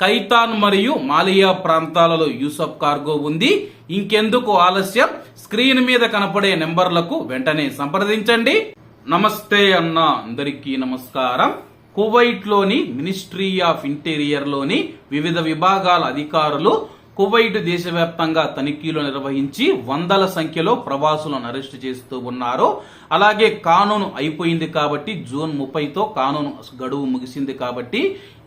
కైతాన్ మరియు మాలియా ప్రాంతాలలో యూసఫ్ కార్గో ఉంది. ఇంకెందుకు ఆలస్యం? స్క్రీన్ మీద కనపడే నెంబర్లకు వెంటనే సంప్రదించండి. నమస్తే అన్న అందరికీ నమస్కారం. కువైట్లోని మినిస్ట్రీ ఆఫ్ ఇంటీరియర్లోని వివిధ విభాగాల అధికారులు కువైట్ దేశవ్యాప్తంగా తనిఖీలు నిర్వహించి వందల సంఖ్యలో ప్రవాసులను అరెస్టు చేస్తూ ఉన్నారు. అలాగే కానూను అయిపోయింది కాబట్టి జూన్ ముప్పైతో కానూను గడువు ముగిసింది కాబట్టి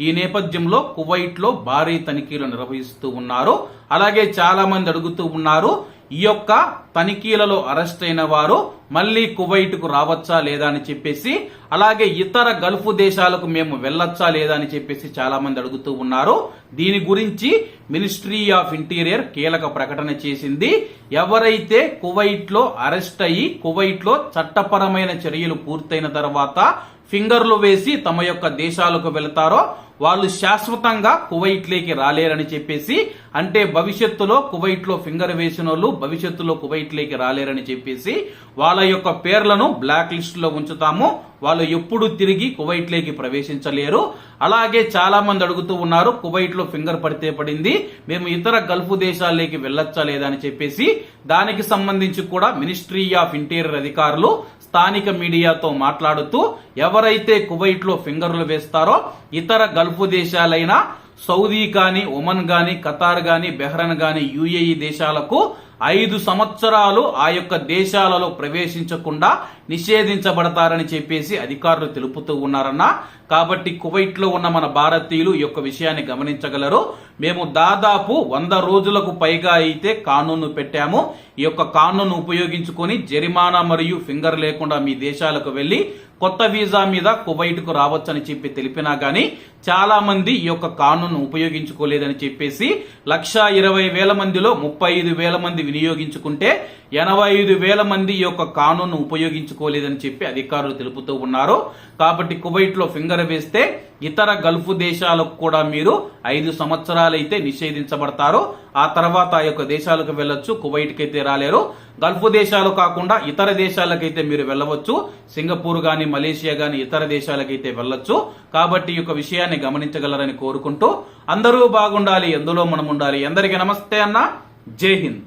ఈ నేపథ్యంలో కువైట్లో భారీ తనిఖీలు నిర్వహిస్తూ ఉన్నారు. అలాగే చాలా మంది అడుగుతూ ఉన్నారు ఈ యొక్క తనిఖీలలో అరెస్ట్ అయిన వారు మళ్ళీ కువైట్కు రావచ్చా లేదా అని చెప్పేసి అలాగే ఇతర గల్ఫ్ దేశాలకు మేము వెళ్ళొచ్చా లేదా అని చెప్పేసి చాలా మంది అడుగుతూ ఉన్నారు. దీని గురించి మినిస్ట్రీ ఆఫ్ ఇంటీరియర్ కీలక ప్రకటన చేసింది. ఎవరైతే కువైట్లో అరెస్ట్ అయ్యి కువైట్లో చట్టపరమైన చర్యలు పూర్తయిన తర్వాత ఫింగర్లు వేసి తమ యొక్క దేశాలకు వెళతారో వాళ్ళు శాశ్వతంగా కువైట్ లేకి రాలేరని చెప్పేసి అంటే భవిష్యత్తులో కువైట్లో ఫింగర్ వేసిన వాళ్ళు భవిష్యత్తులో కువైట్ లేకి రాలేరని చెప్పేసి వాళ్ళ యొక్క పేర్లను బ్లాక్ లిస్టులో ఉంచుతాము. వాళ్ళు ఎప్పుడు తిరిగి కువైట్లోకి ప్రవేశించలేరు. అలాగే చాలామంది అడుగుతూ ఉన్నారు కువైట్లో ఫింగర్ పడితే పడింది మేము ఇతర గల్ఫ్ దేశాల్లోకి వెళ్ళొచ్చా లేదా అని చెప్పేసి. దానికి సంబంధించి కూడా మినిస్ట్రీ ఆఫ్ ఇంటీరియర్ అధికారులు స్థానిక మీడియాతో మాట్లాడుతూ ఎవరైతే కువైట్లో ఫింగర్లు వేస్తారో ఇతర గల్ఫ్ దేశాలైన సౌదీ కానీ ఒమన్ గాని ఖతార్ గాని బెహ్రన్ గాని యుఏఈ దేశాలకు ఐదు సంవత్సరాలు ఆ యొక్క దేశాలలో ప్రవేశించకుండా నిషేధించబడతారని చెప్పేసి అధికారులు తెలుపుతూ ఉన్నారన్న. కాబట్టి కువైట్లో ఉన్న మన భారతీయులు ఈ యొక్క విషయాన్ని గమనించగలరు. మేము దాదాపు వంద రోజులకు పైగా అయితే కానూను పెట్టాము. ఈ యొక్క కానూను ఉపయోగించుకొని జరిమానా మరియు ఫింగర్ లేకుండా మీ దేశాలకు వెళ్ళి కొత్త వీసా మీద కువైట్కు రావచ్చని చెప్పి తెలిపినా గానీ చాలా మంది ఈ యొక్క కానూను ఉపయోగించుకోలేదని చెప్పేసి లక్ష ఇరవై వేల మందిలో ముప్పై ఐదు వేల మంది వినియోగించుకుంటే ఎనభై ఐదు వేల మంది ఈ యొక్క కానూను ఉపయోగించుకోలేదని చెప్పి అధికారులు తెలుపుతూ ఉన్నారు. కాబట్టి కువైట్లో ఫింగర్ వేస్తే ఇతర గల్ఫ్ దేశాలకు కూడా మీరు ఐదు సంవత్సరాలైతే నిషేధించబడతారు. ఆ తర్వాత ఆ యొక్క దేశాలకు వెళ్ళొచ్చు కువైట్ అయితే రాలేరు. గల్ఫ్ దేశాలు కాకుండా ఇతర దేశాలకైతే మీరు వెళ్ళవచ్చు. సింగపూర్ గాని మలేషియా గాని ఇతర దేశాలకైతే వెళ్ళొచ్చు. కాబట్టి ఈ యొక్క విషయాన్ని గమనించగలరని కోరుకుంటూ అందరూ బాగుండాలి ఎందులో మనం ఉండాలి ఎందరికీ నమస్తే అన్న. జై హింద్.